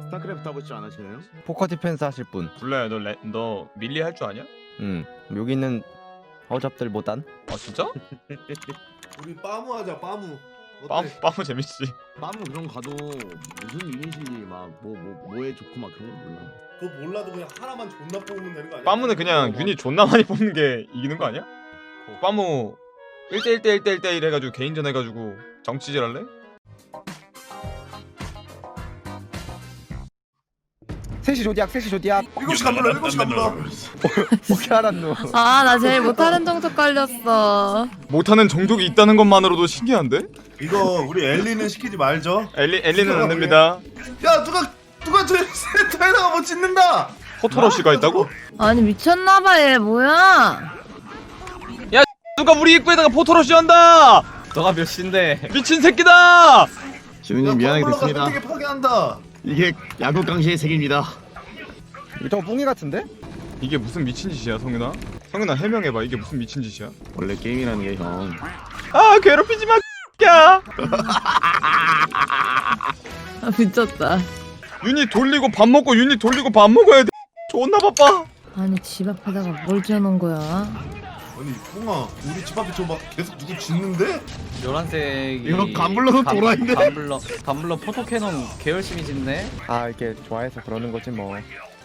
스타크래프트 하고 싶지 않으시나요? 포커 디펜스 하실 분. 블라야 너, 레, 너 밀리 할 줄 아냐? 음. 여기 있는 허접들보단 아 진짜? 우리 빠무 하자 빠무. 어때? 빠무 빠무 재밌지. 빠무 그런 거 가도 무슨 유닛이 막뭐 뭐 뭐에 좋고 막 그런 거 몰라. 그거 몰라도 그냥 하나만 존나 뽑으면 되는 거 아니야? 빠무는 그냥 유닛 존나 많이 뽑는 게 이기는 거 아니야? 빠무 1대 1대 1대 1대 1 해가지고 개인전 해가지고 정치질 할래? 셋이 조디악 셋이 조디악 일곱 시간 불러 일곱 시간 불러. 어떻게 알았노 아, 나 제일 못하는 정도 걸렸어. 못하는 정족이 있다는 것만으로도 신기한데? 이거 우리 엘리는 시키지 말죠. 엘리 엘리는 안 됩니다. 야 누가 누가 저 센터에다가 뭐 짓는다. 포토러쉬가 있다고? 아니, 미쳤나봐, 얘. 뭐야? 누가 우리 입구에다가 포토러쉬 한다! 너가 몇 시인데 미친 새끼다! 지훈님 미안하게 텀블러가 됐습니다. 선택에 파괴한다. 이게 야구 강시의 세계입니다. 이거 저거 뿡이 같은데? 이게 무슨 미친 짓이야 성윤아? 성윤아 해명해봐 이게 무슨 미친 짓이야? 원래 게임이라는 게 형. 아 괴롭히지 마 야 아, 미쳤다. 유닛 돌리고 밥 먹고 유닛 돌리고 밥 먹어야 돼 존나 바빠 아니, 집 앞에다가 뭘 지어놓은 거야? 아니 뽕아 우리 집 앞에 저 막 계속 누구 짓는데? 노란색이 이거 간블러도 간- 도라인데? 간블러 간블러 포토캐논 계열심이 짓네. 아 이게 좋아해서 그러는 거지 뭐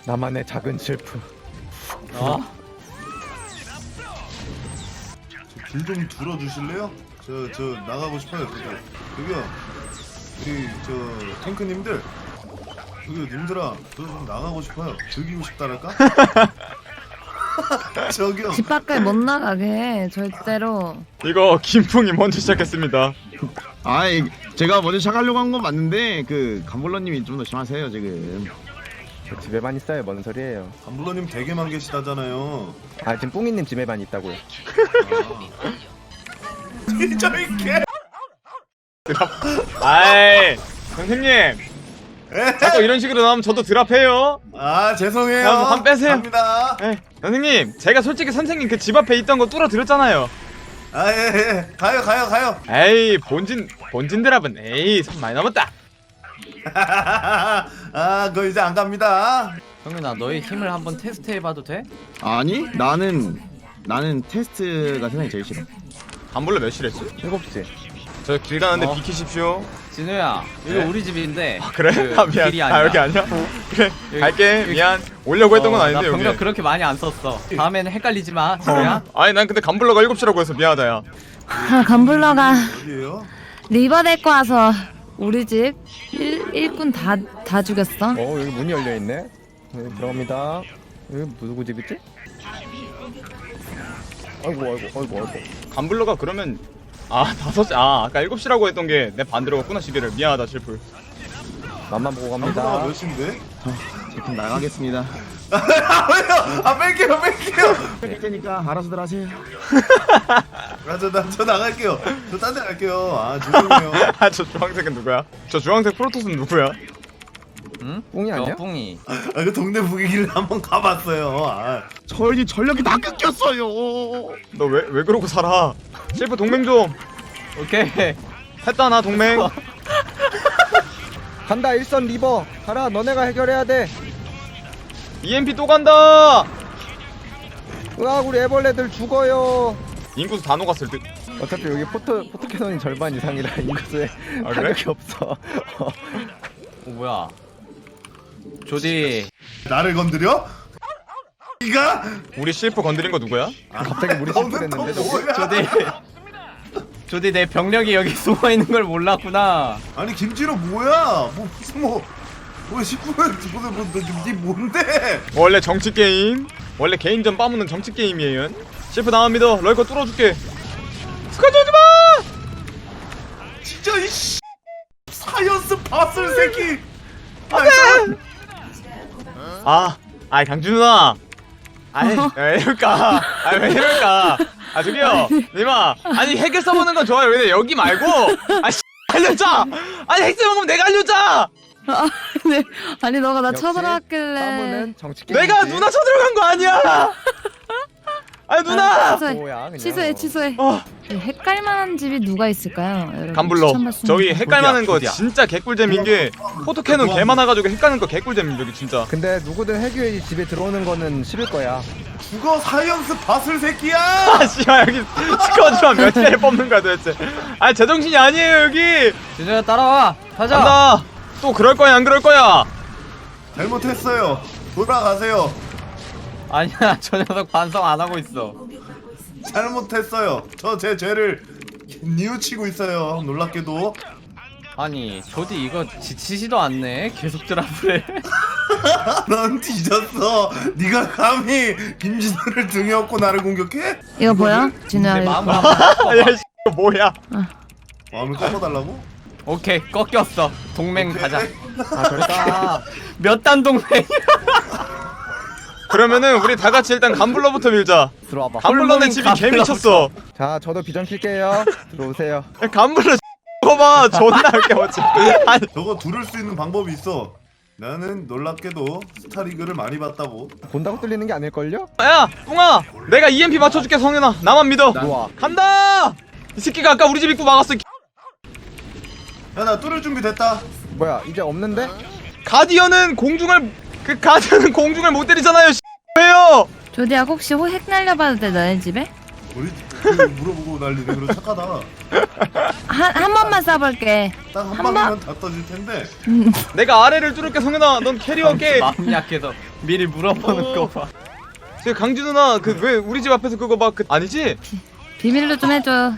나만의 작은 슬픔 어? 길좀 들어 주실래요? 저 저 나가고 싶어요. 저기 저기요. 우리 저 탱크님들. 저기 님들아 저좀 나가고 싶어요. 즐기고 싶다랄까? 저기요. 집 밖에 못 나가게 해, 절대로. 이거 김풍이 먼저 시작했습니다 아이 제가 먼저 시작하려고 한 건 맞는데 그 간볼러님이 좀 더 심하세요 지금. 저 집에만 있어요 뭔 소리예요 감블러님 되게만 계시다잖아요. 아 지금 뿡이님 집에만 있다고요 저이 개. 아이 선생님 자꾸 이런 식으로 나오면 저도 드랍해요 아 죄송해요. 야, 한 빼세요. 갑니다. 에이, 선생님 제가 솔직히 선생님 그 집 앞에 있던 거 뚫어 드렸잖아요 아 예, 예. 가요 가요 가요. 에이 본진 본진 드랍은 에이 선 많이 넘었다 아 그거 이제 안 갑니다. 성윤아 너의 힘을 한번 테스트 해봐도 돼? 아니 나는 나는 테스트가 세상에 제일 싫어. 단볼로 몇 실했지? 7시 저 길 가는데 어. 비키십시오 진우야 여기 네? 우리 집인데. 아, 그래? 그아 미안 길이 아 아니야. 여기 아니야? 그래 여기- 갈게 여기- 미안 오려고 했던 건 어, 아닌데 나 여기 병력 그렇게 많이 안 썼어. 다음에는 헷갈리지 마, 진우야. 아니 난 근데 간블러가 7시라고 해서 미안하다 야 아, 어디에요? 리버 데리고 와서 우리 집 일, 일꾼 다, 다 죽였어. 어 여기 문이 열려 있네 여기 들어갑니다 여기 누구 집이지? 아이고 아이고 아이고 아이고 간블러가 그러면 아 5시 아 아까 7시라고 했던 게 내 반대로 갔구나 시계를 미안하다 실풀 맘만 보고 감블러가 갑니다 몇 시인데? 제품 나가겠습니다. 아 왜요? 아 뺄게요 뺄게요. 뺄 테니까 알아서들 하세요. 아저 나, 저 나갈게요. 저 딴 데 갈게요. 아 죄송해요. 아 저 주황색은 누구야? 저 주황색 프로토스는 누구야? 응? 뿡이 아니야? 저 뿡이. 아 그 동네 부기길을 한번 가봤어요. 아, 저희 전력이 다 끊겼어요. 너 왜 왜 그러고 살아? 실프 동맹 좀 오케이. 했다 나 동맹 간다 일선 리버 가라 너네가 해결해야 돼 EMP 또 간다 으악 우리 애벌레들 죽어요 인구수 다 녹았을 듯 어차피 여기 포토 포토 캐논이 절반 이상이라 인구수에 아, 그래? 타격이 없어 어, 뭐야? 조디. 나를 건드려? 이가? 우리 실프 건드린 거 누구야? 갑자기 우리 심플했는데 또 저거 뭐야? 조디. 조디 내 병력이 여기 숨어 있는 걸 몰랐구나. 아니 김진호 뭐야? 뭐 무슨 뭐. 뭐 19분 뭐, 뭐, 뭐, 니 뭔데? 원래 정치 게임 원래 개인전 빠무는 정치 게임이에요 나만 믿어 럴거 뚫어줄게. 스카지 오지마! 진짜 이씨! 사이언스 바슬 새끼! 아 아이 강준 누나. 아이 왜 이럴까? 아왜 이럴까? 아 저기요. 님아 아니 핵을 써보는 건 좋아요. 근데 여기 말고 아 씨, 알려줘! 아니 핵 써먹으면 내가 알려줘! 네. 아니, 너가 나 역시 쳐들어왔길래. 싸움은 정치 게임 내가 누나 쳐들어간 거 아니야 아니 누나! 취소해. 뭐야 그냥. 취소해 취소해. 어. 이 헷갈만한 집이 누가 있을까요? 여러분, 간불러 추천받습니다. 저기 헷갈 만한 거 조디야. 진짜 개꿀잼인 게 포토캐논 개 많아가지고 헷갈리는 거 개꿀잼인 여기 진짜. 근데 누구든 해규의 집에 들어오는 거는 싫을 거야. 죽어 사이언스 바슬 새끼야! 아 씨발 여기 스쿼드만 몇 개를 뽑는 거야 도대체. 아니 제정신이 아니에요 여기! 준호야 따라와. 가자. 간다. 또 그럴 거야 안 그럴 거야? 잘못했어요. 돌아가세요 아니야 저 녀석 반성 안 하고 있어. 잘못했어요. 저 제 죄를 뉘우치고 있어요. 놀랍게도. 아니 조디 이거 지치지도 않네 계속 드랍을. 해 넌 뒤졌어. 네가 감히 김진우를 등에 업고 나를 공격해? 이거 보여? 내 진우야 이거. 마음을 한번 꺾어봐. 야씨 뭐야? 마음을 꺾어달라고? 오케이 꺾였어. 동맹 오케이. 가자. 아 저랬다. 몇 단 동맹 그러면은 우리 다 같이 일단 간불러부터 밀자. 들어와봐. 홀로는 집이 개 미쳤어. 자 저도 비전 킬게요. 들어오세요. 야, 간불러 봐봐. 존나 웃겨먹지 아니. 저거 두를 수 있는 방법이 있어. 나는 놀랍게도 스타리그를 많이 봤다고. 본다고 뚫리는 게 아닐걸요? 야 뿡아. 내가 EMP 맞춰줄게 성현아. 나만 믿어. 좋아. 간다! 이 새끼가 아까 우리 집 입구 막았어. 이야나 뚫을 준비 됐다. 뭐야 이제 없는데? 가디언은 공중을 그 가디언은 공중을 못 때리잖아요 왜요? 조디야 혹시 호- 핵 날려봐도 돼 너네 집에? 우리 그 물어보고 난리네 그럼 착하다. 한 한 번만 쏴볼게. 딱 한 한 방이면 다 떠질 텐데. 내가 아래를 뚫을게 성현아. 넌 캐리어 게 마음 약해서 미리 물어보는 거 봐. 저 강지 누나 그 왜 우리 집 앞에서 그거 막 그 아니지? 비밀로 좀 해줘.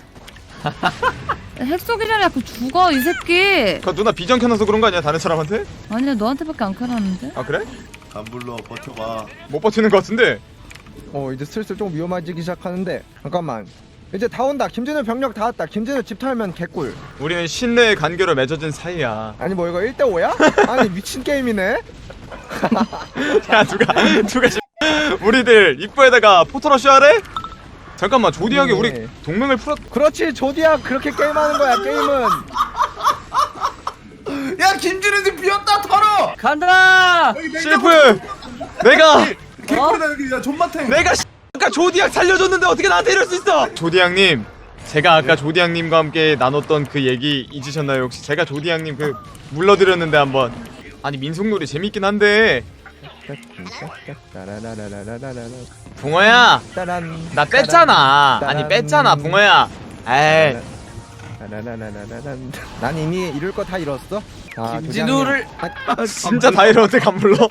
핵 쏘기 전에 자꾸 죽어 이 새끼. 그 누나 비전 켜놔서 그런 거 아니야 다른 사람한테? 아니야 너한테밖에 안 켜놨는데. 아 그래? 간불러 버텨봐 못 버티는 거 같은데 어 이제 슬슬 좀 위험해지기 시작하는데 잠깐만 이제 다 온다 김진우 병력 다 왔다 김진우 집 털면 개꿀 우리는 신뢰의 간계로 맺어진 사이야 아니 뭐 이거 1대5야? 아니 미친 게임이네 야 누가 누가 씨- 우리들 입구에다가 포토러쉬 하래? 잠깐만 조디하게 우리 네. 동맹을 풀었 그렇지 조디야. 그렇게 게임하는 거야 게임은. 야 김진우 집 비었다 털어! 간다! 여기 실프 내가 개꿀이다 여기. 야 존맛탱. 내가 씨- 아까 조디양 살려줬는데 어떻게 나한테 이럴 수 있어? 조디양님 제가 아까 조디양님과 함께 나눴던 그 얘기 잊으셨나요 혹시? 제가 조디양님 그 물러드렸는데 한번. 아니 민속놀이 재밌긴 한데 붕어야 따란 나 뺐잖아 아니 뺐잖아 붕어야 에이 난 이미 이룰 거 다 이뤘어 자, 김진우를 조디양님. 진짜 다 이러는데 간 불러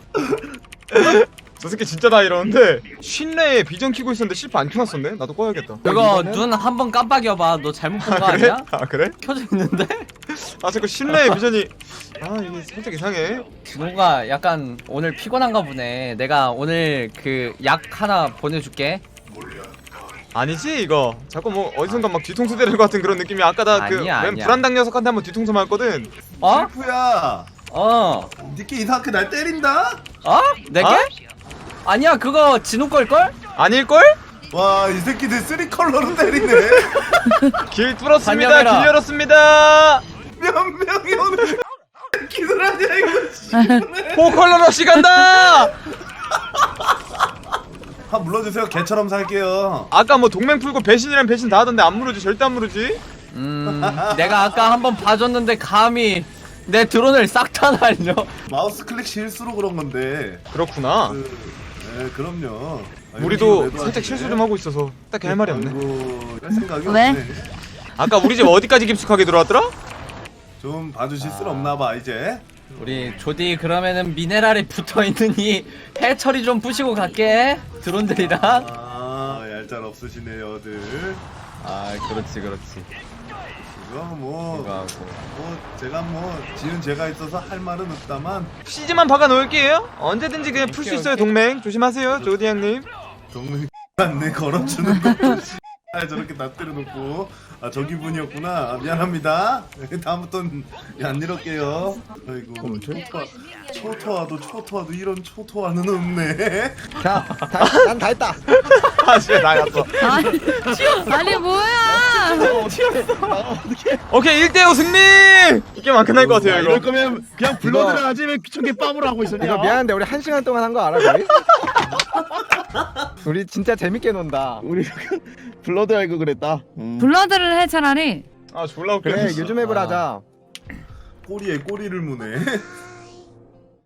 저 새끼 진짜 다 이러는데 쉰내에 비전 키고 있었는데 실프 안 켜놨었네 나도 꺼야겠다 이거는- 눈한 번 깜빡여봐 너 잘못 본 거 아 그래? 아니야? 아 그래? 켜져 있는데? 아 자꾸 쉰내에 비전이 아 이게 살짝 이상해 진호가 약간 오늘 피곤한가 보네 내가 오늘 그 약 하나 보내줄게 아니지 이거 자꾸 뭐 어디선가 막 뒤통수 때릴 것 같은 그런 느낌이 아까 나그 아니야, 웬 아니야. 불안당 녀석한테 한번 뒤통수 맞았거든 어? 실프야 어? 니께 이상하게 날 때린다? 어? 내게? 어? 아니야 그거 진호 걸걸? 아닐걸? 와 이 새끼들 쓰리 컬러로 때리네 길 뚫었습니다 반영해라. 길 열었습니다 몇 명이 오늘 새끼들 아니야 이거 포컬러 러시 간다! 한 물러주세요. 개처럼 살게요. 아까 뭐 동맹 풀고 배신이란 배신 다 하던데 안 무르지? 절대 안 무르지? 음 내가 아까 한번 봐줬는데 감히 내 드론을 싹 다 날려? 마우스 클릭 실수로 그런 건데. 그렇구나. 그, 네 그럼요. 아, 우리도 살짝 실수. 좀 하고 있어서 딱히 할 말이 없네 아이고 할 생각이 왜? 없네. 아까 우리 집 어디까지 깊숙하게 들어왔더라? 좀 봐주실 순 없나봐 이제. 우리 조디 그러면은 미네랄이 붙어있는 이 해처리 좀 부시고 갈게. 드론들이랑. 아 얄짤 없으시네요들. 아 그렇지 그렇지. 이거 뭐, 이거 하고. 뭐 제가 뭐 지은 제가 있어서 할 말은 없다만. CG만 박아 놓을게요. 언제든지 그냥 풀 수 오케이, 있어요 오케이. 동맹. 조심하세요 조디 형님. 동네 안내 걸어주는 것도 아, 저렇게 다 때려놓고. 아 저 기분이었구나. 아, 미안합니다. 다음부턴 안 이럴게요. 아이고. 초토화 초토화도 초토화도 이런 초토화는 없네. 자난 다 했다. 아 진짜 나갔어. 아니, 뭐야? 오케이 1대5 승리! 이 게임 안 끝날 것 같아요 이럴 이거 거면 그냥 불러 들어가지. 왜 귀찮게 빰을 하고 있었냐 이거 미안한데 우리 한 시간 동안 한 거 알아 거의? 우리 진짜 재밌게 논다. 우리 블러드 알고 그랬다. 음. 블러드를 해 차라리. 아 졸라 웃겨 그래 요즘 앱을 하자. 꼬리에 꼬리를 무네